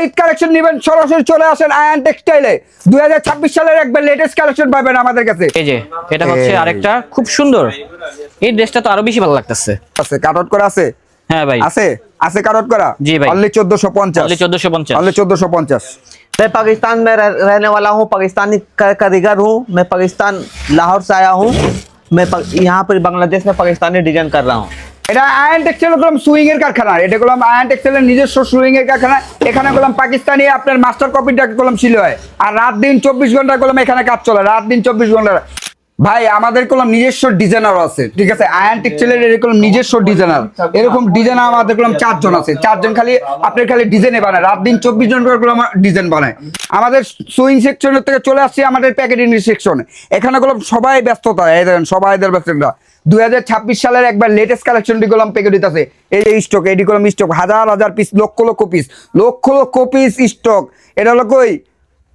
Eid collection নেবেন সরাসরি চলে আসেন আয়ান টেক্সটাইলে দুই সালের একবার লেটেস্ট কালেকশন পাবেন আমাদের কাছে এই যে এটা হচ্ছে এই। আরেকটা খুব সুন্দর এই ড্রেসটা তো আরো বেশি ভালো লাগতেছে আছে কাট আউট করা আছে হ্যাঁ ভাই আছে আছে কাট আউট করা জি ভাই। অনলি 1450 অনলি চোদ্দশো পঞ্চাশ অনলি 1450 मैं पाकिस्तान में रह, रहने वाला हूँ पाकिस्तानी का- कारीगर हूँ मैं पाकिस्तान लाहौर से आया हूँ मैं पा- यहाँ पर बांग्लादेश में पाकिस्तानी डिजाइन कर रहा हूँ এটা আয়ন টেক্সটাইল করলাম সুইং এর কারখানা। এটা করলাম আয়ন টেক্সটাইলের নিজস্ব সুইং এর কারখানা। এখানে করলাম পাকিস্তানি আপনার মাস্টার কপিটা করলাম ছিল। হয় আর রাত দিন চব্বিশ ঘণ্টা করলাম এখানে কাজ চলে। রাত দিন চব্বিশ ঘণ্টা। ভাই, আমাদের করলাম নিজস্ব ডিজাইনার আছে, ঠিক আছে? আয়ন টেক্সটাইলের এরকম নিজস্ব ডিজাইনার এরকম ডিজাইনার আমাদের করলাম চারজন আছে। চারজন খালি আপনার খালি ডিজাইনে বানায়। রাত দিন চব্বিশ জন করে ডিজাইন বানায়। আমাদের সুইং সেকশনের থেকে চলে আসছি আমাদের প্যাকেটিং সেকশনে এখানে করলাম সবাই ব্যস্ততা। এই দেখেন, সবাই এদের ব্যস্ততা। দুই হাজার ছাব্বিশ সালের একবার লেটেস্ট কালেকশনটি করলাম প্যাকেটিতে আছে এই যে স্টক এটি করলাম স্টক হাজার হাজার piece lakh lakh piece lakh lakh piece stock এটা হলো কই?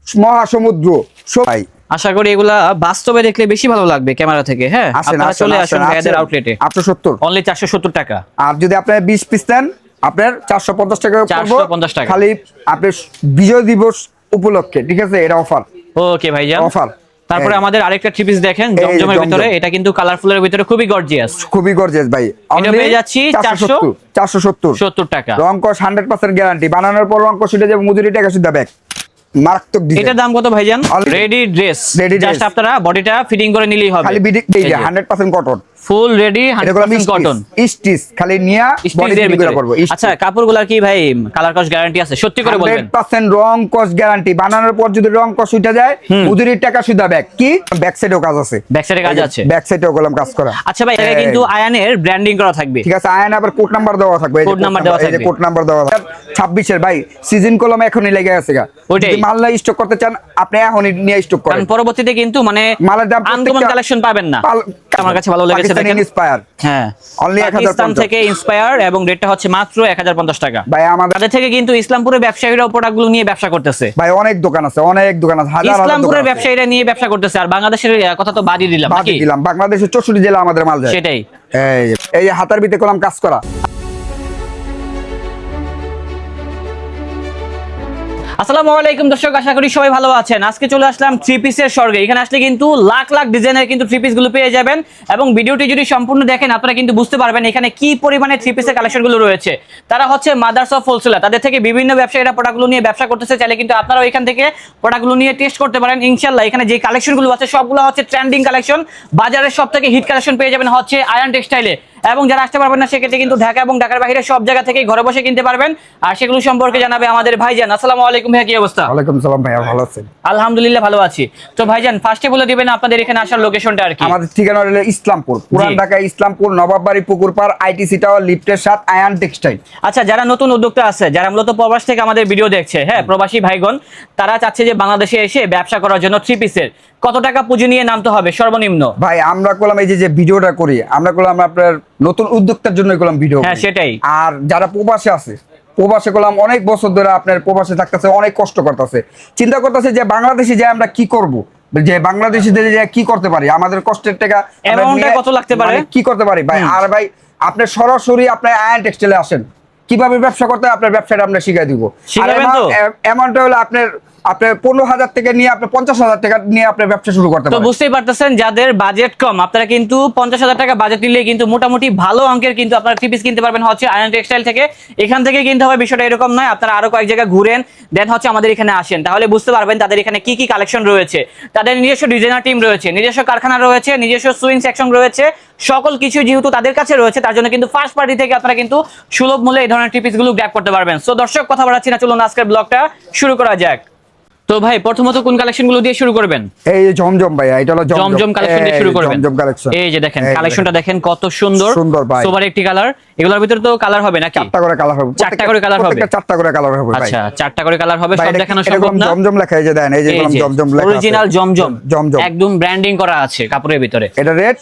মহাসমুদ্র। সবাই আশা করি এগুলা বাস্তবে দেখলে বেশি ভালো লাগবে ক্যামেরা থেকে হ্যাঁ? আপনারা চলে আসুন ভাইয়াদের আউটলেটে আটশো সত্তর। অনলি চারশো সত্তর টাকা। আর যদি আপনার বিশ পিস নেন আপনার চারশো পঞ্চাশ টাকা পড়ব। 450 টাকা। খালি আপনার বিজয় দিবস উপলক্ষে ঠিক আছে? এটা অফার ওকে ভাইজান। অফার তারপরে আমাদের আরেকটা থ্রি পিস দেখেন জমজমের ভিতরে। এটা কিন্তু কালারফুলের ভিতরে খুবই গর্জিয়াস খুবই গর্জেস ভাই। এটা পেয়ে যাচ্ছি 400 চারশো সত্তর। সত্তর। টাকা। রং কস হান্ড্রেড পার্সেন্ট গ্যারান্টি বানানোর পর রং কস উঠে যাবে মজুরি টাকা শুদ্ধ ব্যাগ মারাত্মক ডিজাইন এটার দাম কত ভাইজান? Ready dress. জাস্ট আপনারা বডিটা ফিটিং করে নিলেই হবে। খালি বিডি এই যে hundred percent cotton full ready 100% cotton stitch খালি নিয়া করব আচ্ছা কাপড়গুলার কি ভাই কালার কস গ্যারান্টি আছে? সত্যি করে বলবেন। হান্ড্রেড পার্সেন্ট রং কস গ্যারান্টি বানানোর পর যদি রং কস উঠে যায় মজুরির টাকা সুদ্ধা ব্যাগ কি? ব্যাক সাইডেও কাজ আছে। ব্যাক সাইডে কাজ আছে। ব্যাক সাইডেও করলাম কাজ করা। আচ্ছা ভাই এটা কিন্তু আয়ানের ব্র্যান্ডিং করা থাকবে। ঠিক আছে আয়ন আবার কোড নাম্বার দেওয়া থাকবে। Code number দেওয়া থাকবে। কোড নাম্বার দেওয়া থাকবে। ছাব্বিশের ভাই সিজন কলম এখনই লেগে আছে গা। যদি মাল না স্টক করতে চান আপনি এখনই নিয়ে স্টক করেন। কারণ পরবর্তীতে কিন্তু মানে মালের দাম আনকমন কালেকশন পাবেন না। আমার কাছে ভালো লেগেছে। পাকিস্তানি। হ্যাঁ। Only পাকিস্তান থেকে ইন্সপায়ার এবং রেটটা হচ্ছে মাত্র 1050 টাকা। ভাই আমাদের থেকে কিন্তু ইসলামপুরের ব্যবসায়ীরাও প্রোডাক্টগুলো নিয়ে ব্যবসা করতেছে। ভাই অনেক দোকান আছে অনেক দোকান আছে হাজার ইসলামপুরের ব্যবসায়ীরা নিয়ে ব্যবসা করতেছে আর বাংলাদেশের কথা তো বাদই দিলাম বাংলাদেশের জেলা আমাদের মাল যায় সেটাই। এই এই হাতার বিতে কলাম কাজ করা। আসসালামু আলাইকুম দর্শক, আশা করি সবাই ভালো আছেন। আজকে চলে আসলাম থ্রি পিসের স্বর্গে। এখানে আসলে কিন্তু লাখ লাখ ডিজাইনের কিন্তু থ্রি পিসগুলো পেয়ে যাবেন এবং ভিডিওটি যদি সম্পূর্ণ দেখেন, আপনারা কিন্তু বুঝতে পারবেন এখানে কি পরিমাণে থ্রি পিসের কালেকশনগুলো রয়েছে। তারা হচ্ছে মাদার্স অফ হোলসেলার তাদের থেকে বিভিন্ন ব্যবসায়ীরা প্রোডাক্টগুলো নিয়ে ব্যবসা করতেছে। চাইলে কিন্তু আপনারাও এখান থেকে প্রোডাক্টগুলো নিয়ে টেস্ট করতে পারেন। ইনশাল্লাহ এখানে যে কালেকশনগুলো আছে, সবগুলো হচ্ছে ট্রেন্ডিং কালেকশন বাজারের সব থেকে হিট কালেকশন পেয়ে যাবেন হচ্ছে আয়রন টেক্সটাইলে এবং যারা আসতে পারবেন না সেক্ষেত্রে কিন্তু ঢাকা এবং ঢাকার বাইরে সব জায়গা থেকে ঘরে বসে কিনতে পারবেন। আর সেগুলো সম্পর্কে জানাবে আমাদের ভাইজান। আসসালামু আলাইকুম ভাইয়া কি অবস্থা? ওয়ালাইকুম সালাম ভাইয়া ভালো আছেন? আলহামদুলিল্লাহ ভালো আছি। তো ভাইজান ফার্স্টে বলে দিবেন আপনাদের এখানে আসার লোকেশনটা আর কি? আমাদের ঠিকানা হলো ইসলামপুর পুরান ঢাকা ইসলামপুর নবাববাড়ি পুকুরপাড় আইটিসি টাওয়ার লিফটের সাথে আয়ান টেক্সটাইল। আচ্ছা যারা নতুন উদ্যোক্তা আছে যারা মূলত প্রবাস থেকে আমাদের ভিডিও দেখছে হ্যাঁ প্রবাসী ভাইগণ তারা চাচ্ছে যে বাংলাদেশে এসে ব্যবসা করার জন্য থ্রি পিসের কত টাকা পুঁজি নিয়ে নামতে হবে? সর্বনিম্ন। ভাই আমরা করলাম এই যে ভিডিওটা করি আমরা করলাম আপনার নতুন উদ্যোক্তার জন্য করলাম ভিডিও হ্যাঁ, সেটাই। আর যারা প্রবাসে আছে প্রবাসে করলাম অনেক বছর ধরে আপনার প্রবাসে থাকতেছে অনেক কষ্ট করতেছে। চিন্তা করতেছে যে বাংলাদেশে যে আমরা কি করব? যে বাংলাদেশে যে কি করতে পারি? আমাদের কষ্টের টাকা আমরা কত লাগতে পারে? মানে কি করতে পারি ভাই? আর ভাই আপনি সরাসরি আপনার আয়ন টেক্সটাইলে আসেন। কীভাবে ব্যবসা করতে হয়? আপনার ব্যবসাটা আমরা শিখাই দিব? অ্যামাউন্টটা হলো আপনার আপনার পনেরো হাজার থেকে নিয়ে আপনি পঞ্চাশ হাজার টাকা নিয়ে আপনার ব্যবসা শুরু করতে তো বুঝতেই পারতেছেন যাদের বাজেট কম আপনারা কিন্তু পঞ্চাশ হাজার টাকা বাজেট নিলে কিন্তু মোটামুটি ভালো অঙ্কের কিন্তু আপনারা থ্রি পিস কিনতে পারবেন হচ্ছে আয়রন টেক্সটাইল থেকে। এখান থেকে কিনতে হবে বিষয়টা এরকম নয় আপনারা আরও কয়েক জায়গায় ঘুরেন দেন হচ্ছে আমাদের এখানে আসেন। তাহলে বুঝতে পারবেন তাদের এখানে কি কি কালেকশন রয়েছে। তাদের নিজস্ব ডিজাইনার টিম রয়েছে নিজস্ব কারখানা রয়েছে নিজস্ব সুইং সেকশন রয়েছে সকল কিছু যেহেতু তাদের কাছে রয়েছে তার জন্য কিন্তু ফার্স্ট পার্টি থেকে আপনারা কিন্তু সুলভ মূল্যে এই ধরনের থ্রি পিসগুলো গ্র্যাপ করতে পারবেন। সো দর্শক কথা বাড়াচ্ছি না চলুন আজকের ব্লগটা শুরু করা যাক। তো ভাই প্রথমত কোন কালেকশনগুলো দিয়ে শুরু করবেন? এই যে জমজম ভাই এটা হলো জমজম। কালেকশন দিয়ে শুরু করবেন। জমজম কালেকশন এই যে দেখেন কালেকশনটা দেখেন। কত সুন্দর। সুন্দর ভাই। সোবার একটি কালার এগুলোর ভিতরে তো কালার হবে নাকি? চারটা করে কালার হবে। চারটা করে কালার হবে? চারটা করে কালার হবে ভাই। আচ্ছা চারটা করে কালার হবে সব দেখানো সম্ভব না? জমজম লেখা এই যে দেন এই যে জমজম লেখা অরিজিনাল জমজম। জমজম। একদম ব্র্যান্ডিং করা আছে কাপড়ের ভিতরে। এটা রেট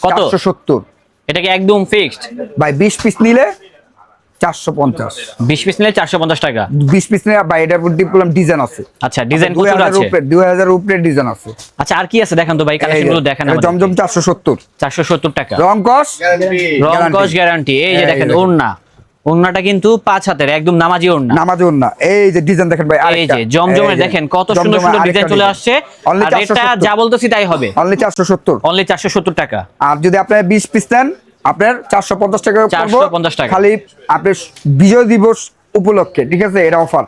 কত? 470 এটা কি একদম ফিক্সড ভাই 20 পিস নিলে 450 বিশ পিস নিলে চারশো পঞ্চাশ টাকা? 20 পিস নিলে ডিপ্লোম ডিজাইন আছে। আচ্ছা ডিজাইন দুই হাজার আছে? উপরে 2000 উপরে ডিজাইন আছে। আচ্ছা আর কি আছে? দেখান তো ভাই কালেকশনগুলো দেখান 470 চারশো সত্তর। টাকা। রং কস? রং কস গ্যারান্টি এই যে দেখেন। ওড়না। ওন্নাটা কিন্তু পাঁচ হাতের একদম নামাজি ওন্না নামাজুন না এই যে ডিজাইন দেখেন ভাই এই যে জমজমের দেখেন কত সুন্দর সুন্দর ডিজাইন চলে আসছে। আর যা বলতেছি তাই হবে। অনলি চারশো সত্তর। অনলি চারশো সত্তর টাকা। আর যদি আপনার বিশ পিস নেন আপনার চারশো পঞ্চাশ টাকা চারশো পঞ্চাশ টাকা। খালি আপনার বিজয় দিবস উপলক্ষে ঠিক আছে? এটা অফার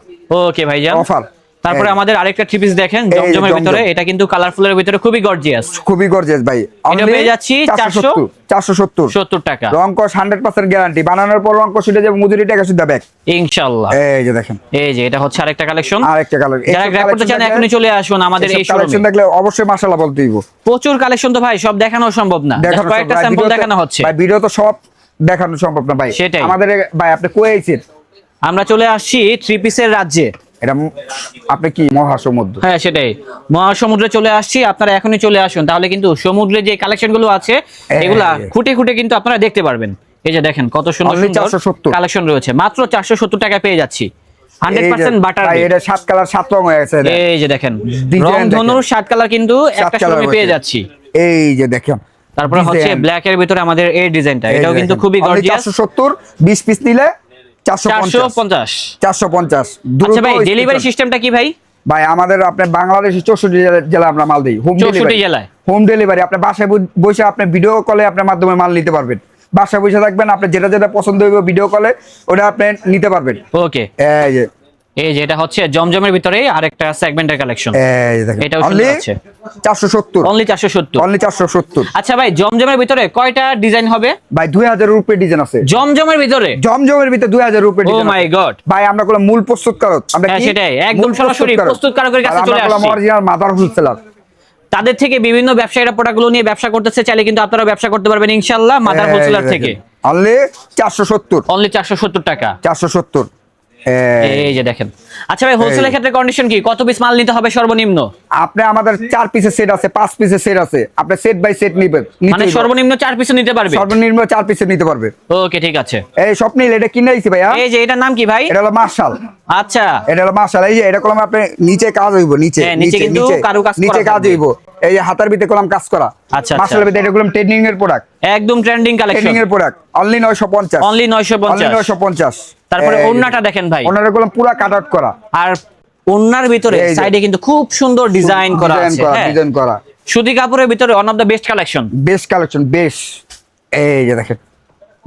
ওকে ভাইজান। অফার তারপরে আমাদের আরেকটা থ্রি পিস দেখেন জমজমের ভিতরে এটা কিন্তু কালারফুলের ভিতরে খুবই গর্জিয়াস খুবই গর্জিয়াস ভাই। এটা পেয়ে যাচ্ছি চারশো চারশো সত্তর সত্তর। টাকা। রং কস হান্ড্রেড পার্সেন্ট গ্যারান্টি বানানোর পর রং কস যাবে মজুরি টাকা শুদ্ধ ব্যাগ ইনশাল্লাহ। এই যে দেখেন। এই যে এটা হচ্ছে আরেকটা কালেকশন আর একটা কালার যারা গ্র্যাব করতে চান এখনই চলে আসুন আমাদের এই শোরুমে কালেকশন দেখলে অবশ্যই মাশাআল্লাহ বলতে দিব প্রচুর কালেকশন তো ভাই সব দেখানো সম্ভব না। কয়েকটা স্যাম্পল দেখানো হচ্ছে। ভাই ভিডিও তো সব দেখানো সম্ভব না ভাই। সেটাই। আমাদের ভাই আপনি কোয়েছেন আমরা চলে আসছি থ্রি পিসের রাজ্যে। এটা আপনি কি মহাসমুদ্র? হ্যাঁ সেটাই। মহাসমুদ্রে চলে আসছি আপনারা এখনই চলে আসুন। তাহলে কিন্তু সমুদ্রে যে কালেকশনগুলো আছে এগুলা। খুঁটে খুঁটে কিন্তু আপনারা দেখতে পারবেন। এই যে দেখেন কত সুন্দর সুন্দর কালেকশন রয়েছে। মাত্র চারশো সত্তর টাকা পেয়ে যাচ্ছি। বাটার এটা সাত কালার সাত রং হয়ে গেছে এই যে দেখেন রং ধনুর সাত কালার কিন্তু একটা colour পেয়ে যাচ্ছি। এই যে দেখেন তারপরে হচ্ছে ব্ল্যাক এর ভিতরে আমাদের এই ডিজাইনটা এটাও কিন্তু খুবই গর্জিয়াস চারশো সত্তর বিশ পিস নিলে চারশো পঞ্চাশ। আচ্ছা ডেলিভারি সিস্টেমটা কি ভাই? ভাই আমাদের আপনার চৌষট্টি জেলা আমরা মাল দিই। হোম ডেলিভারি জেলায়? হোম ডেলিভারি আপনার বাসায় বসে আপনি ভিডিও কলে আপনার মাধ্যমে মাল নিতে পারবেন। বাসায় বসে থাকবেন আপনি যেটা যেটা পছন্দ হইবে ভিডিও কলে ওটা আপনি নিতে পারবেন। ওকে এই যে এই যে এটা হচ্ছে জমজমের ভিতরে আরেকটা সেগমেন্টের কালেকশন এটাও অনলি সুন্দর আছে। চারশো সত্তর। অনলি চারশো সত্তর। অনলি চারশো সত্তর। আচ্ছা ভাই জমজমের ভিতরে কয়টা ডিজাইন হবে? ভাই দুই হাজার রুপে ডিজাইন আছে। জমজমের ভিতরে? জমজমের ভিতরে দুই হাজার রুপে ও মাই গড ভাই আমরা কোনো মূল প্রস্তুতকারক আমরা হ্যাঁ, কি? সেটাই, একদম সরাসরি প্রস্তুতকারকের কাছে চলে আসছি। অরিজিনাল মাদার হোলসেলার তাদের থেকে বিভিন্ন ব্যবসায়ীরা প্রোডাক্টগুলো নিয়ে ব্যবসা করতেছে চাইলে কিন্তু আপনারা ব্যবসা করতে পারবেন ইনশাল্লাহ মাদার হোলসেলার থেকে। অনলি চারশো সত্তর। অনলি চারশো সত্তর টাকা। চারশো সত্তর। এই যে দেখেন। আচ্ছা ভাই হোলসেলের ক্ষেত্রে কন্ডিশন কি? কত পিস মাল নিতে হবে সর্বনিম্ন? আপনি আমাদের চার পিসের সেট আছে পাঁচ পিসের সেট আছে। আপনি সেট বাই সেট নিবেন মানে সর্বনিম্ন চার পিস নিতে পারবে? সর্বনিম্ন চার পিসের নিতে পারবে। ওকে ঠিক আছে। এই সব নিলে এটা কিনে আইছি ভাইয়া। এই যে এটার নাম কি ভাই? এটা হলো মার্শাল আচ্ছা। এটা হলো মার্শাল এই যে এটা কলম আপনি নিচে কাজ হইব নিচে হ্যাঁ, নিচে কিন্তু কারুকাজ নিচে কাজ। হইব। এই হাতার ভিতরে কলম কাজ করা। আচ্ছা, আচ্ছা। মার্শালের ভিতরে এটা কলম ট্রেনিং এর প্রোডাক্ট একদম ট্রেন্ডিং কালেকশন ট্রেনিং এর প্রোডাক্ট অনলি 950 অনলি নয়শো অনলি পঞ্চাশ। 950 তারপরে ওন্নাটা দেখেন ভাই। পুরো কাট আউট করা। আর ওন্নার ভিতরে সাইডে কিন্তু খুব সুন্দর ডিজাইন করা আছে হ্যাঁ। ডিজাইন করা। সুতি কাপড়ের ভিতরে one of the best collection best collection বেশ এই যে দেখেন।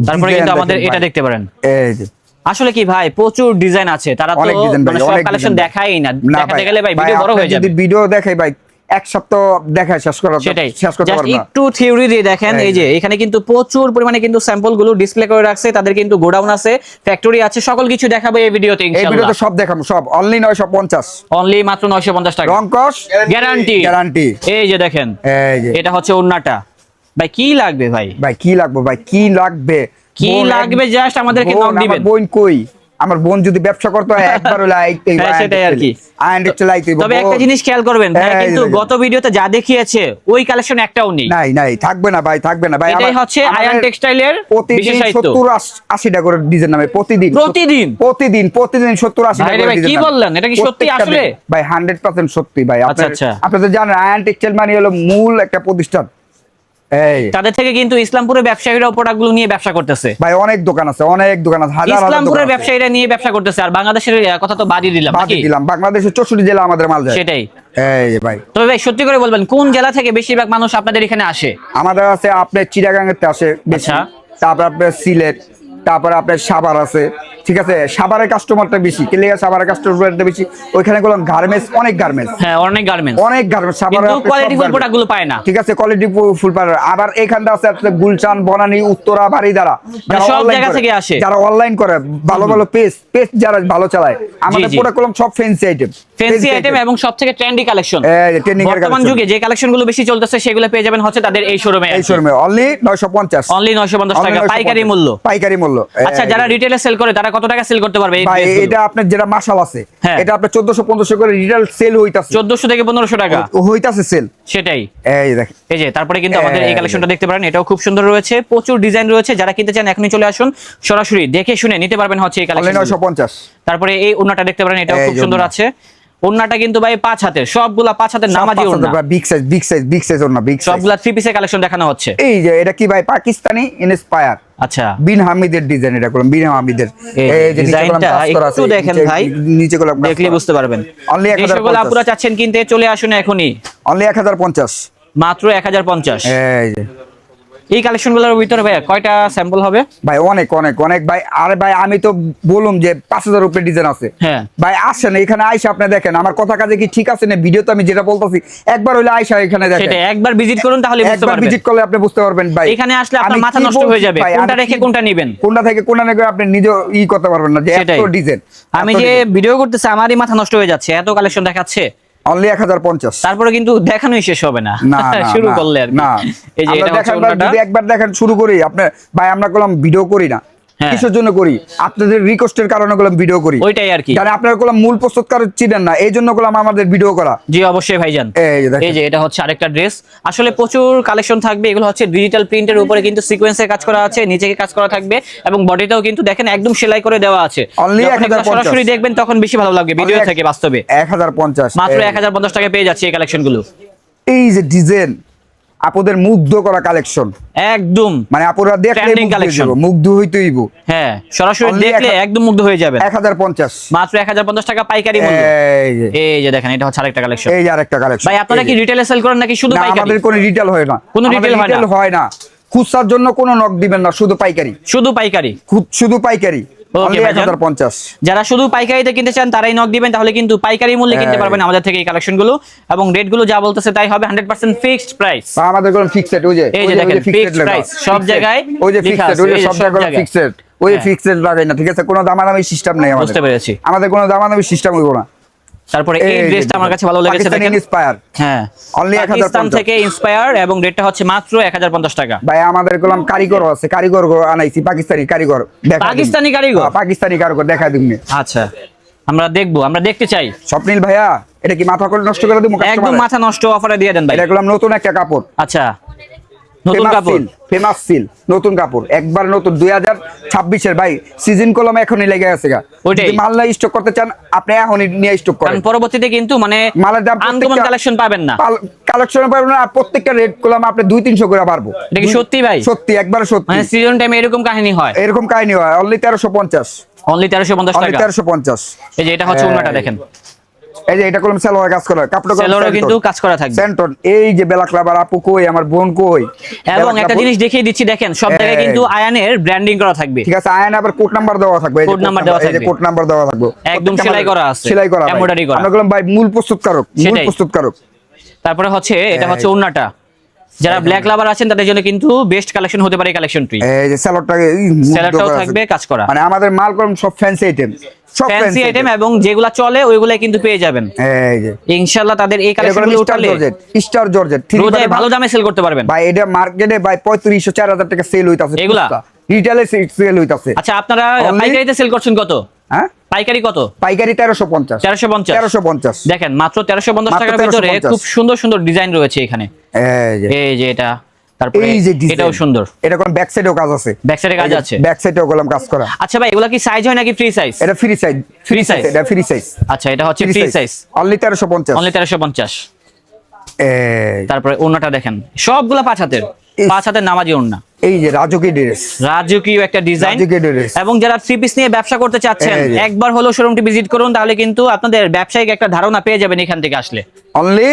তারপরে কিন্তু আমাদের এটা দেখতে পারেন। এই যে। আসলে কি ভাই প্রচুর ডিজাইন আছে। তারা তো ভাই মানে কালেকশন দেখাই না। না দেখাতে গেলে ভাই ভিডিও বড় হয়ে যাবে। যদি ভিডিও দেখাই ভাই এক সপ্তাহ দেখায় শেষ করা সেটাই। শেষ করতে জাস্ট একটু থিওরি দিয়ে দেখেন এই যে এখানে কিন্তু প্রচুর পরিমাণে কিন্তু স্যাম্পলগুলো ডিসপ্লে করে রাখছে তাদের কিন্তু গোডাউন আছে ফ্যাক্টরি আছে সকল কিছু দেখাবো এই ভিডিওতে এই ভিডিওতে সব দেখাবো সব। অনলি 950 অনলি মাত্র 950 টাকা। রং কস? গ্যারান্টি গ্যারান্টি এই যে দেখেন এই যে। এটা হচ্ছে ওন্নাটা ভাই কি লাগবে ভাই? ভাই কি লাগবে ভাই? কি লাগবে? কি লাগবে? জাস্ট আমাদেরকে নক দিবেন। বোন কই? আমার বোন যদি ব্যবসা করতো একবার হলে আইতেই হ্যাঁ, সেটাই আর কি। তবে একটা জিনিস খেয়াল করবেন ভাই কিন্তু গত ভিডিওতে যা দেখিয়েছে ওই কালেকশন একটাও নেই নাই নাই থাকবে না ভাই থাকবে না ভাই এটাই হচ্ছে আয়ান টেক্সটাইলের প্রতিদিন বিশেষায়িত্ব। সত্তর আশি টাকা করে ডিজাইন নামে প্রতিদিন প্রতিদিন? প্রতিদিন প্রতিদিন সত্তর আশি ভাই টাকা রে করে ভাই, কি বললেন? এটা কি সত্যি আসলে? ভাই হান্ড্রেড পার্সেন্ট সত্যি ভাই আচ্ছা, আপনার- আচ্ছা। আপনি তো জানেন আয়ান টেক্সটাইল মানে হলো মূল একটা প্রতিষ্ঠান তাদের থেকে কিন্তু ইসলামপুরের ব্যবসায়ীরাও প্রোডাক্টগুলো নিয়ে ব্যবসা করতেছে। ভাই অনেক দোকান আছে অনেক দোকান আছে হাজার ইসলামপুরের ব্যবসায়ীরা নিয়ে ব্যবসা করতেছে আর বাংলাদেশের কথা তো বাদই দিলাম বাদই দিলাম বাংলাদেশের চৌষট্টি জেলা আমাদের মাল যায়। সেটাই। এই ভাই। তবে ভাই সত্যি করে বলবেন কোন জেলা থেকে বেশিরভাগ মানুষ আপনাদের এখানে আসে? আমাদের আছে আপনার চিরাগাঙ্গের আসে বেশি। আচ্ছা। তারপর আপনার সিলেট তারপরে আপনার সাবার আছে ঠিক আছে? সাভারের কাস্টমারটা বেশি কেলিয়া সাভারের কাস্টমারটা বেশি। ওইখানে গেলাম গার্মেন্টস অনেক গার্মেন্টস হ্যাঁ অনেক গার্মেন্টস অনেক গার্মেন্টস কিন্তু কোয়ালিটি ফুল garments। প্রোডাক্টগুলো পায় না। ঠিক আছে কোয়ালিটি ফুল পার আবার এখানটা আছে আপনার গুলশান বনানী উত্তরা বাড়িদারা যারা মানে সব জায়গা থেকে আসে। যারা অনলাইন করে ভালো ভালো পেজ পেজ যারা ভালো চালায় আমাদের জি। পুরো সব ফেন্সি আইটেম ফ্যান্সি আইটেম এবং সব থেকে ট্রেন্ডি কালেকশন বর্তমান যুগে যে কালেকশনগুলো বেশি চলতেছে সেগুলো পেয়ে যাবেন হচ্ছে তাদের এই শোরুমে এই শোরুমে অনলি নয়শো পঞ্চাশ। অনলি 950 টাকা পাইকারি মূল্য। পাইকারি মূল্য। আচ্ছা যারা। রিটেলে সেল করে তারা কত টাকা সেল করতে পারবে ভাই এটা আপনার যেটা মাসাল আছে হ্যাঁ। এটা আপনার চোদ্দশো পনেরোশো করে রিটেল সেল হইতাছে। 1400 থেকে 1500 টাকা। হইতাছে সেল সেটাই। এই দেখেন। এই যে তারপরে কিন্তু আমাদের এই কালেকশনটা দেখতে পারেন এটাও খুব সুন্দর রয়েছে প্রচুর ডিজাইন রয়েছে যারা কিনতে চান এখনই চলে আসুন সরাসরি দেখে শুনে নিতে পারবেন হচ্ছে এই কালেকশন নয়শো পঞ্চাশ। তারপরে এই ওন্নাটা দেখতে পারেন এটাও খুব সুন্দর আছে। ওন্নাটা কিন্তু ভাই পাঁচ হাতের সবগুলা পাঁচ হাতের নামাজি ওন্না big size big size big size ওর না বিগ সাইজ সবগুলা থ্রি পিসের কালেকশন দেখানো হচ্ছে। এই যে এটা কি ভাই পাকিস্তানি ইনস্পায়ার আচ্ছা। বিন হামিদের ডিজাইন এটা করলাম বিন হামিদের। ডিজাইনটা একটু দেখেন ভাই নিচে করলাম দেখলে বুঝতে পারবেন। অনলি 1050 আপুরা চাচ্ছেন কিনতে চলে আসুন এখনই। অনলি এক হাজার পঞ্চাশ। মাত্র এক হাজার পঞ্চাশ। এই যে। এই কালেকশনগুলোর ভিতরে ভাই কয়টা স্যাম্পল হবে? ভাই অনেক অনেক অনেক। ভাই আরে ভাই আমি তো বলুম যে পাঁচ হাজার উপরে ডিজাইন আছে। হ্যাঁ। ভাই আসেন এখানে আইসা আপনি দেখেন। আমার কথা কাজে কি ঠিক আছে না? ভিডিও তো আমি যেটা বলতেছি একবার হইলে আইসা এখানে দেখেন। সেটা একবার ভিজিট করুন তাহলে বুঝতে একবার পারবেন। ভিজিট করলে আপনি বুঝতে পারবেন ভাই। এখানে আসলে আপনার মাথা নষ্ট হয়ে যাবে। কোনটা রেখে কোনটা নেবেন? কোনটা থেকে কোনটা নেবে আপনি নিজে ই করতে পারবেন না যে এত। ডিজাইন আমি যে ভিডিও করতেছি আমারই মাথা নষ্ট হয়ে যাচ্ছে। এত কালেকশন দেখাচ্ছে। অনলি এক হাজার পঞ্চাশ। তারপরে কিন্তু দেখানোই শেষ হবে না। না শুরু করলে আর না। এই যে এটা দেখেন যদি একবার দেখেন শুরু করি। আপনার ভাই আমরা করলাম ভিডিও করি না। কিসের জন্য করি? আপনাদের রিকোয়েস্টের কারণে করলাম ভিডিও করি। ওইটাই আর কি। কারণ আপনারা করলাম মূল প্রস্তুতকার চিনেন না এই জন্য করলাম আমাদের ভিডিও করা। জি অবশ্যই ভাইজান। এই যে এটা হচ্ছে আরেকটা ড্রেস আসলে প্রচুর কালেকশন থাকবে এগুলো হচ্ছে ডিজিটাল প্রিন্টের উপরে কিন্তু সিকোয়েন্সের কাজ করা আছে নিচে কাজ করা থাকবে এবং বডিটাও কিন্তু দেখেন একদম সেলাই করে দেওয়া আছে। 1050 সরাসরি দেখবেন তখন বেশি ভালো লাগবে ভিডিও থেকে বাস্তবে। এক হাজার পঞ্চাশ। মাত্র এক হাজার পঞ্চাশ টাকা পেয়ে যাচ্ছে এই কালেকশনগুলো। এই যে ডিজাইন আপুদের মুগ্ধ করা কালেকশন একদম। মানে আপুরা দেখলে মুগ্ধ। হইতেইব হ্যাঁ সরাসরি দেখলে একদম মুগ্ধ হয়ে হাজার পঞ্চাশ। মাত্র এক হাজার পঞ্চাশ টাকা পাইকারি মূল্য। এই যে। এই যে দেখেন এটা হচ্ছে আরেকটা কালেকশন এই যে আরেকটা কালেকশন ভাই আপনারা কি রিটেলে সেল করেন নাকি শুধু না পাইকারি? আমাদের কোনো রিটেল হয় না। কোনো retail হয় না? খুচরার জন্য কোনো নক দিবেন না শুধু পাইকারি। শুধু পাইকারি। শুধু পাইকারি। যারা শুধু পাইকারিতে কিনতে চান তারাই নক দিবেন তাহলে কিন্তু পাইকারি মূল্যে কিনতে হ্যাঁ। পারবেন আমাদের থেকে এই কালেকশনগুলো এবং রেটগুলো যা বলতেছে তাই হবে হান্ড্রেড পার্সেন্ট ফিক্সড প্রাইস আমাদের ফিক্সড ওই যে এই যে দেখেন, সব জায়গায় ওই যে ফিক্সড ওই যে সব সব জায়গায় জায়গায়। ফিক্সড ওই হ্যাঁ। ফিক্সড লাগাই না ঠিক আছে? কোনো দামাদামি সিস্টেম নাই আমাদের। বুঝতে পেরেছি। আমাদের কোনো দামাদামি সিস্টেম হইব না। তারপরে এই ড্রেসটা আমার কাছে ভালো লেগেছে দেখেন। ইন্সপায়ার হ্যাঁ Only 1050 পাকিস্তান থেকে ইন্সপায়ার এবং রেটটা হচ্ছে মাত্র এক হাজার পঞ্চাশ টাকা। ভাই আমাদের গোলাম কারিগর আছে কারিগর গো আনাইছি পাকিস্তানি কারিগর দেখা পাকিস্তানি কারিগর? হ্যাঁ, পাকিস্তানি কারিগর দেখা দিবনি আচ্ছা আমরা দেখব আমরা দেখতে চাই। স্বপ্নিল ভাইয়া এটা কি মাথা করে নষ্ট করে দিব একদম মাথা নষ্ট অফারে দিয়ে দেন ভাই। এটা গোলাম নতুন একটা কাপড়। আচ্ছা। নতুন কাপড়? ফেমাস সিল নতুন কাপড়। একবার নতুন দুই হাজার ভাই সিজন কলম এখনই লেগে গেছে গা। যদি মাল না স্টক করতে চান আপনি এখনই নিয়ে স্টক করেন। পরবর্তীতে কিন্তু মানে মালের দাম আনকমন কালেকশন পাবেন না। কালেকশন পাবেন না প্রত্যেকটা রেট কলম আপনি দুই তিনশো করে পারব এটা কি সত্যি ভাই? সত্যি একবার সত্যি। মানে সিজন টাইমে এরকম কাহিনী হয়? এরকম কাহিনী হয় অনলি তেরোশো পঞ্চাশ। অনলি তেরোশো পঞ্চাশ অনলি টাকা? তেরোশো পঞ্চাশ। এই যে এটা হচ্ছে হ্যাঁ, উন্নাটা দেখেন। এই যে এটা কলম সেলোয়ার কাজ করা কাপড় সেলোরও কিন্তু কাজ করা থাকবে সেন্টন এই যে বেলা ক্লাবার আপু কই আমার বোন কই এবং একটা জিনিস দেখিয়ে দিচ্ছি দেখেন সব জায়গায় কিন্তু আয়ানের ব্র্যান্ডিং করা থাকবে ঠিক আছে আয়ান আবার কোড নাম্বার দেওয়া থাকবে এই নাম্বার দেওয়া থাকবে। কোড নাম্বার দেওয়া থাকবে একদম সেলাই করা আছে। সেলাই করা ভাই। করা। আমরা বললাম ভাই মূল প্রস্তুতকারক মূল। প্রস্তুতকারক তারপরে হচ্ছে এটা হচ্ছে উন্নাটা যারা ব্ল্যাক লাভার আছেন তাদের জন্য কিন্তু বেস্ট কালেকশন হতে পারে কালেকশনটি এই যে স্যালাডটা স্যালাডটাও থাকবে, কাজ করা। মানে আমাদের মাল করম সব ফ্যান্সি আইটেম সব ফ্যান্সি আইটেম এবং যেগুলা চলে ওইগুলা কিন্তু পেয়ে যাবেন। এই যে। ইনশাআল্লাহ তাদের এই কালেকশনগুলো স্টার উঠালে জর্জেট স্টার জর্জেট রোজায় ভালো দামে সেল করতে পারবেন। ভাই এটা মার্কেটে ভাই পঁয়ত্রিশশো চার হাজার টাকা সেল হইতাছে এগুলা? রিটেলে সেল হইতাছে। আচ্ছা আপনারা পাইকারিতে সেল করছেন কত? হ্যাঁ? পাইকারি কত? পাইকারি তেরোশো পঞ্চাশ। তেরোশো পঞ্চাশ। তেরোশো পঞ্চাশ। দেখেন মাত্র তেরোশো পঞ্চাশ টাকার ভিতরে খুব সুন্দর সুন্দর ডিজাইন রয়েছে এখানে। এই যে। এটা তারপরে এই যে এটাও সুন্দর। এটা ব্যাক সাইডেও কাজ আছে? ব্যাক সাইডে কাজ আছে? ব্যাক সাইডেও কলম কাজ করা। আচ্ছা ভাই এগুলা কি সাইজ হয় নাকি ফ্রি সাইজ এটা ফ্রি সাইজ ফ্রি সাইজ এটা ফ্রি সাইজ আচ্ছা এটা হচ্ছে ফ্রি সাইজ অনলি তেরোশো পঞ্চাশ। অনলি তেরোশো পঞ্চাশ। এই। তারপরে ওন্নাটা দেখেন। সবগুলা পাঁচ হাতের। পাঁচ হাতের নামাজি ওন্না এই যে রাজকীয় ড্রেস। রাজকীয় একটা ডিজাইন রাজকীয় dress। এবং যারা থ্রি পিস নিয়ে ব্যবসা করতে চাচ্ছেন একবার হলো শোরুমটি ভিজিট করুন তাহলে কিন্তু আপনাদের ব্যবসায়িক একটা ধারণা পেয়ে যাবেন এখান থেকে আসলে। অনলি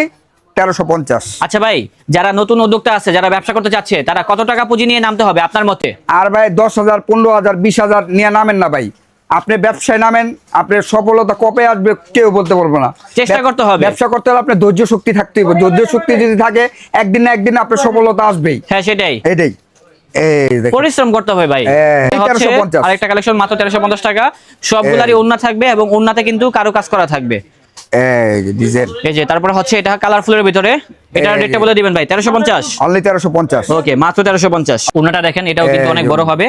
তেরোশো পঞ্চাশ। আচ্ছা ভাই যারা নতুন উদ্যোক্তা আছে যারা ব্যবসা করতে চাচ্ছে তারা কত টাকা পুঁজি নিয়ে নামতে হবে আপনার মতে? আর ভাই দশ হাজার পনেরো হাজার বিশ হাজার নিয়ে নামেন না ভাই। আপনি ব্যবসায় নামেন আপনার সফলতা কবে আসবে কেউ বলতে পারব না। চেষ্টা করতে হবে। ব্যবসা করতে হলে আপনার ধৈর্য শক্তি থাকতে হবে। ধৈর্য শক্তি যদি থাকে একদিন না একদিন আপনার সফলতা আসবেই। হ্যাঁ সেটাই। এটাই। পরিশ্রম করতে হবে ভাই। এটা হচ্ছে 1350 আরেকটা কালেকশন মাত্র তেরোশো পঞ্চাশ টাকা। সবগুলারই ওন্না থাকবে এবং ওন্নাতে কিন্তু কারও কাজ করা থাকবে। এই যে ডিজাইন এই যে তারপরে হচ্ছে এটা কালারফুলের ভিতরে। এটা রেটটা বলে দিবেন ভাই তেরোশো পঞ্চাশ? অনলি তেরোশো পঞ্চাশ। ওকে মাত্র তেরোশো পঞ্চাশ। দেখেন এটাও কিন্তু অনেক বড় হবে।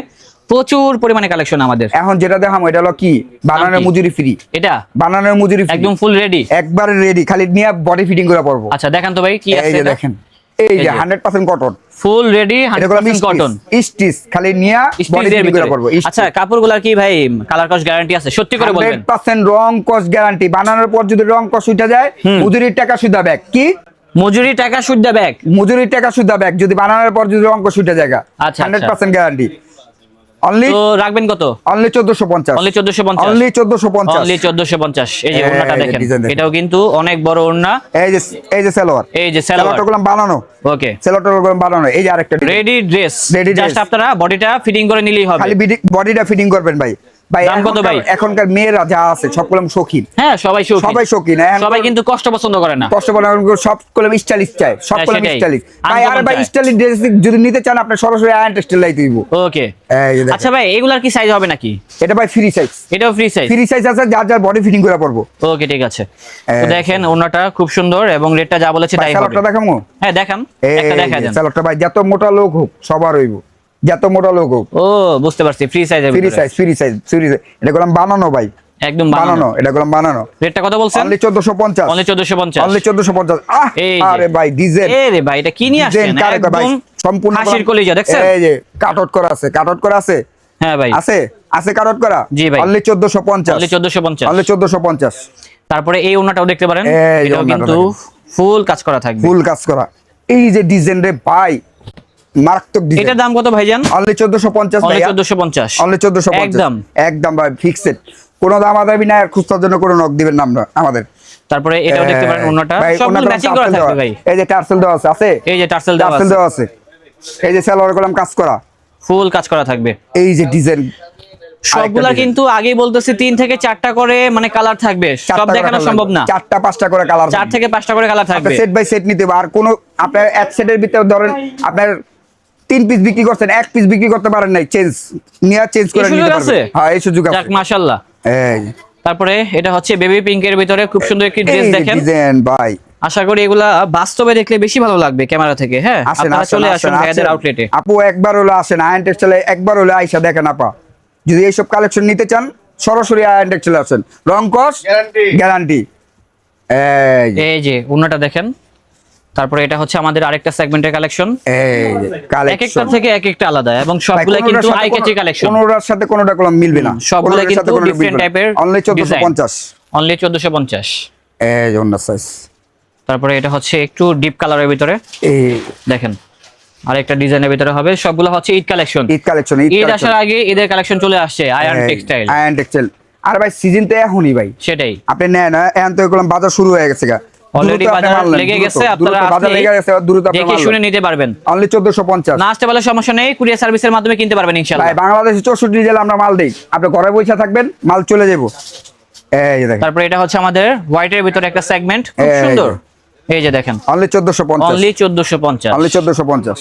প্রচুর পরিমাণে কালেকশন আমাদের। এখন যেটা দেখাম এটা হলো কি? বানানোর মজুরি ফ্রি এটা? বানানোর মজুরি একদম ফুল রেডি একবারে রেডি খালি নিয়ে বডি ফিটিং করে পড়ব আচ্ছা দেখেন তো ভাই কি আছে দেখেন। এই যে যে। Hundred percent cotton full ready এটা করলাম হান্ড্রেড কটন স্টিচ খালি নিয়া বডি করে করব আচ্ছা কাপড়গুলোর কি ভাই কালার কস গ্যারান্টি আছে? সত্যি করে বলবেন। হান্ড্রেড পার্সেন্ট রং কস গ্যারান্টি বানানোর পর যদি রং কস উঠে যায় মজুরির টাকা সুদা ব্যাগ কি? মজুরি টাকা সুদা ব্যাগ মজুরির টাকা সুদা ব্যাগ যদি বানানোর পর যদি রং কস উঠে যায় আচ্ছা, হান্ড্রেড পার্সেন্ট গ্যারান্টি তো রাখবেন কত? অনলি চোদ্দশো পঞ্চাশ। অনলি 1450 অনলি চোদ্দশো পঞ্চাশ। অনলি 1450 এই যে এই ওড়নাটা যে দেখেন। এটাও কিন্তু অনেক বড় ওড়না। এই যে এই যে সালোয়ার। এই যে সালোয়ার। সালোয়ারটা গুলো বানানো। ওকে সালোয়ারটা গুলো বানানো। এই যে আরেকটা রেডি ড্রেস রেডি। জাস্ট আপনারা বডিটা ফিটিং করে নিলেই হবে। খালি বডিটা ফিটিং করবেন ভাই। দাম কত ভাই? এখনকার মেয়েরা যা আছে সব কলম শৌখিন। হ্যাঁ সবাই শৌখিন। সবাই শৌখিন এখন সবাই কিন্তু কষ্ট পছন্দ করে না। কষ্ট করে সব কলম স্টাইলিশ চায় সব হ্যাঁ, কলম স্টাইলিশ ভাই আর ভাই স্টাইলিশ ড্রেস যদি নিতে চান আপনি সরাসরি দিব ওকে। আচ্ছা ভাই এগুলার কি সাইজ হবে নাকি? এটা ভাই ফ্রি সাইজ এটাও ফ্রি সাইজ ফ্রি সাইজ আছে যার যার বডি ফিটিং করে পড়ব ওকে ঠিক আছে। তো দেখেন ওনাটা খুব সুন্দর এবং রেটটা যা বলেছে তাই হবে। সালোয়ারটা দেখামু? হ্যাঁ একটা দেখা সালোয়ারটা ভাই যত মোটা লোক হোক সবার হইব। যত মোটা লোক হোক। ও বুঝতে পারছি ফ্রি সাইজের free size free size free size এটা কলম বানানো ভাই। একদম বানানো। এটা কলম বানানো। রেটটা কত বলছেন? অনলি 1450 অনলি 1450 অনলি 1450 আহ। আরে ভাই রে ভাই এটা কি নিয়ে আসছেন? একদম সম্পূর্ণ হাসির কলিজা দেখছেন? এই যে কাট আউট করা আছে কাট আউট করা আছে? হ্যাঁ ভাই। আছে? আছে কাট আউট করা? জি ভাই। অনলি 1450 অনলি 1450 অনলি 1450 তারপরে এই ওনাটাও দেখতে পারেন। এটাও কিন্তু ফুল কাজ করা থাকবে। ফুল কাজ করা। এই যে ডিজাইন রে ভাই মারাত্মক এটার দাম কত ভাইজান? অনলি 1450 অনলি ভাইয়া। 1450 অনলি 1450 একদম। একদম ভাই ফিক্সড কোনো দাম আদাবি না আর খুচরার জন্য কোনো নক দিবেন না আমরা আমাদের। তারপরে এটাও দেখতে পারেন ভাই, সবগুলো ম্যাচিং করা থাকবে ভাই। এই যে টার্সেল দেওয়া আছে আছে? এই যে টার্সেল দেওয়া টার্সেল দেওয়া আছে। এই যে সালোয়ার কলম কাজ করা। ফুল কাজ করা থাকবে। এই যে ডিজাইন সবগুলা কিন্তু আগেই বলতেছি তিন থেকে চারটা করে মানে কালার থাকবে। সব দেখানো সম্ভব না। চারটা পাঁচটা করে কালার চার থেকে পাঁচটা করে কালার থাকবে। সেট বাই সেট নিতে হবে। আর কোনো আপনার এক সেটের ভিতরে ধরেন আপনার তিন পিস বিক্রি করছেন এক পিস বিক্রি করতে পারেন নাই চেঞ্জ নিয়ে চেঞ্জ করে নিতে? পারবেন। হ্যাঁ এই সুযোগ আছে। মাশাআল্লাহ। এই। তারপরে এটা হচ্ছে বেবি পিঙ্কের ভিতরে খুব সুন্দর একটি ড্রেস দেখেন। ডিজাইন ভাই। আশা করি এগুলা বাস্তবে দেখলে বেশি ভালো লাগবে ক্যামেরা থেকে হ্যাঁ? আপনারা চলে আসুন ভাইয়াদের আউটলেটে আপু একবার হলো আসেন আয়ন টেক্সটাইলে একবার হলো আইসা দেখেন আপা। যদি এইসব কালেকশন নিতে চান সরাসরি আয়ন টেক্সটাইলে আসেন। রং কস গ্যারান্টি এই যে, এই যে ওনাটা দেখেন। তারপরে এটা হচ্ছে আমাদের আরেকটা সেগমেন্টের কালেকশন এক একটা থেকে এক একটা আলাদা এবং সবগুলা কিন্তু আই ক্যাচি কালেকশন কোনোটার সাথে কোনোটা কলম মিলবে না। সবগুলা কিন্তু এর অনলি চোদ্দশো design। পঞ্চাশ। অনলি 1450 এই যে অন্য সাইজ তারপরে এটা হচ্ছে একটু ডিপ কালারের ভিতরে। এই দেখেন আরেকটা ডিজাইনের ভিতরে হবে। সবগুলো হচ্ছে ঈদ কালেকশন ঈদ কালেকশন ঈদ আসার আগে ঈদের কালেকশন চলে আসছে আয়রন টেক্সটাইল আয়ন টেক্সটাইল আর ভাই সিজন তো এখনই ভাই। সেটাই। আপনি নেন এখন তো এগুলো বাজার শুরু হয়ে গেছে গা। অলরেডি বাজার লেগে গেছে আপনারা বাজার লেগে গেছে দ্রুত আপনি দেখে শুনে নিতে পারবেন। অনলি চোদ্দশো পঞ্চাশ। না আসতে পারলে সমস্যা নেই কুরিয়ার সার্ভিসের মাধ্যমে কিনতে পারবেন ইনশাআল্লাহ। ভাই বাংলাদেশে চৌষট্টি জেলা আমরা মাল দিই। আপনি ঘরে বসে থাকবেন মাল চলে যাব। এই যে দেখেন। তারপরে এটা হচ্ছে আমাদের হোয়াইটের ভিতরে একটা সেগমেন্ট খুব সুন্দর। এই যে দেখেন। অনলি চোদ্দশো পঞ্চাশ। অনলি 1450 অনলি চোদ্দশো পঞ্চাশ।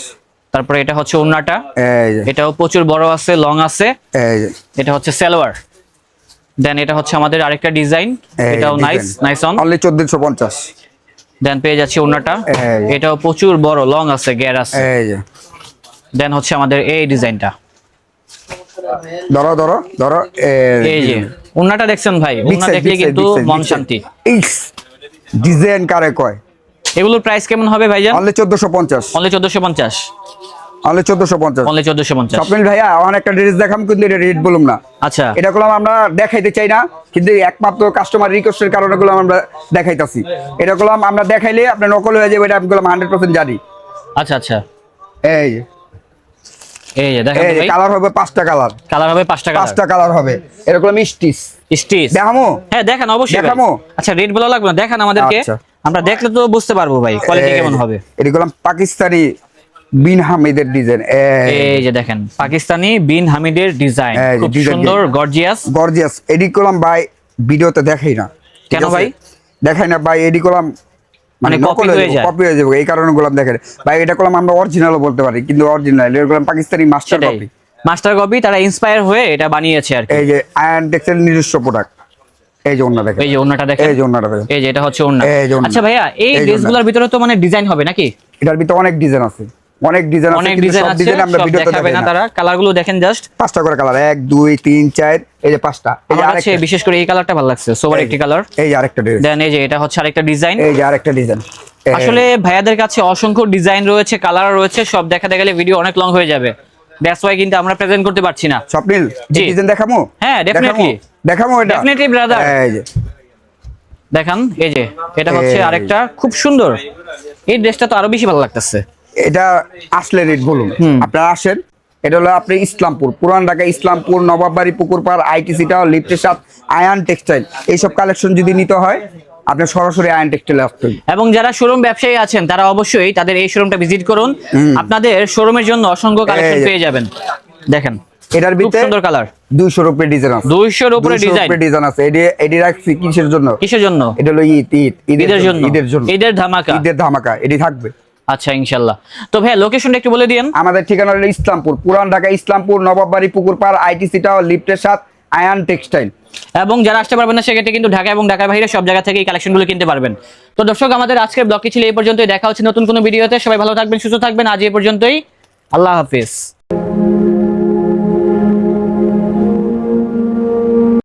তারপরে এটা হচ্ছে ওন্নাটা। এই যে। এটাও প্রচুর বড় আছে লং আছে। এটা হচ্ছে সালোয়ার। দেন এটা হচ্ছে আমাদের আরেকটা ডিজাইন। এটাও নাইস নাইস অন অনলি চোদ্দশো পঞ্চাশ। দেন পেয়ে যাচ্ছি ওনাটা এটাও প্রচুর বড় লং আছে গ্যার আছে। দেন হচ্ছে আমাদের এই ডিজাইনটা। ধরো ধরো ধরো এই যে। ওনাটা দেখছেন ভাই? ওনা দেখলে কিন্তু মন শান্তি। ডিজাইন কারে কয়? এগুলোর প্রাইস কেমন হবে ভাইজান? অনলি চোদ্দশো পঞ্চাশ। অনলি 1450 অনলি চোদ্দশো পঞ্চাশ। অনলি 1450 স্বপ্নিল ভাইয়া আমার একটা ড্রেস দেখাম কিন্তু এটা রেট বলুম না। আচ্ছা। এটা গুলো আমরা দেখাইতে চাই না কিন্তু একমাত্র কাস্টমার রিকোয়েস্টের কারণে গুলো আমরা দেখাইতাছি। এটা গুলো আমরা দেখাইলে আপনার নকল হয়ে যাবে এটা আমি গুলো হান্ড্রেড পার্সেন্ট জানি। আচ্ছা আচ্ছা। এই এই দেখেন ভাই কালার হবে পাঁচটা কালার কালার হবে পাঁচটা কালার পাঁচটা কালার হবে। এরকম মিষ্টিস। স্টিচ দেখামো? হ্যাঁ দেখেন অবশ্যই। দেখামো? আচ্ছা বলা লাগবে না দেখান আমাদেরকে। আমরা দেখলে তো বুঝতে পারব ভাই কোয়ালিটি কেমন হবে। গুলো পাকিস্তানি বিন হামিদের ডিজাইন এই যে দেখেন পাকিস্তানি বিন হামিদের ডিজাইন খুব সুন্দর গর্জিয়াস গর্জিয়াস এডি করলাম ভাই ভিডিওতে দেখাই না। কেন ভাই? দেখাই না ভাই এডি করলাম মানে মানে copy হয়ে যায়। কপি হয়ে যাবে এই কারণে গোলাম দেখেন ভাই এটা করলাম আমরা অরিজিনালও বলতে পারি কিন্তু অরিজিনাল এটা করলাম Pakistani master copy master copy তারা ইন্সপায়ার হয়ে এটা বানিয়েছে আর এই যে আয়ন টেক্সটাইল নিজস্ব প্রোডাক্ট এই যে ওন্না দেখেন। এই যে ওন্নাটা দেখেন। এই যে ওন্নাটা দেখেন। এই যে এটা হচ্ছে ওন্না। আচ্ছা ভাইয়া এই ড্রেসগুলোর ভিতরে তো মানে ডিজাইন হবে নাকি? এটার ভিতরে অনেক ডিজাইন আছে। অনেক ডিজাইন আছে অনেক কিন্তু ডিজাইন আছে ডিজাইন আমরা ভিডিওতে দেখাবে না তারা। কালারগুলো দেখেন জাস্ট পাঁচটা করে কালার এক দুই তিন চার এই যে পাঁচটা। এই আরেকটা। বিশেষ করে এই কালারটা ভালো লাগছে সোবার একটি কালার। এই যে আরেকটা দেন এই যে এটা হচ্ছে আরেকটা ডিজাইন এই যে আরেকটা ডিজাইন আসলে ভাইয়াদের কাছে অসংখ্য ডিজাইন রয়েছে কালার রয়েছে সব দেখাতে গেলে ভিডিও অনেক লং হয়ে যাবে। দ্যাটস ওয়াই কিন্তু আমরা প্রেজেন্ট করতে পারছি না। স্বপ্নিল। ডিজাইন দেখামো? হ্যাঁ, definitely. দেখামো? এটা? Definitely, brother. এই যে। দেখান এই যে এটা হচ্ছে আরেকটা খুব সুন্দর। এই ড্রেসটা তো আরও বেশি ভালো লাগতেছে। এটা আসলে রেট বলুন। আপনারা আসেন এটা হলো আপনি ইসলামপুর পুরান ঢাকা ইসলামপুর নবাববাড়ি পুকুরপাড় আইটিসি টাওয়ার লিফটের সাথ আয়ান টেক্সটাইল এইসব কালেকশন যদি নিতে হয় আপনি সরাসরি আয়ান টেক্সটাইল আসতে এবং যারা শোরুম ব্যবসায়ী আছেন তারা অবশ্যই তাদের এই শোরুমটা ভিজিট করুন। আপনাদের শোরুমের জন্য অসংখ্য কালেকশন পেয়ে যাবেন। দেখেন এটার ভিতরে সুন্দর কালার দুইশোর উপরে ডিজাইন আছে। দুইশোর উপরে 200 ডিজাইন উপরে ডিজাইন আছে। এটি এটি রাখছি কিসের জন্য? কিসের জন্য? এটা হলো ঈদ ঈদ ঈদের জন্য। ঈদের জন্য। ঈদের ধামাকা। ঈদের ধামাকা এটি থাকবে। আচ্ছা ইনশাল্লাহ। তো ভাই লোকেশনটা একটু বলে দিন আমাদের ঠিকানা হলো ইসলামপুর পুরান ঢাকা ইসলামপুর নবাববাড়ি পুকুরপাড় আইটিসি টাওয়ার লিফটের সাথ আয়ান টেক্সটাইল। এবং যারা আসতে পারবেন না সেক্ষেত্রে কিন্তু ঢাকা এবং ঢাকার বাইরে সব জায়গা থেকে এই কালেকশনগুলো কিনতে পারবেন। তো দর্শক আমাদের আজকের ব্লগটি ছিল এই পর্যন্তই। দেখা হচ্ছে নতুন কোনো ভিডিওতে। সবাই ভালো থাকবেন সুস্থ থাকবেন। আজ এই পর্যন্তই। আল্লাহ হাফিজ।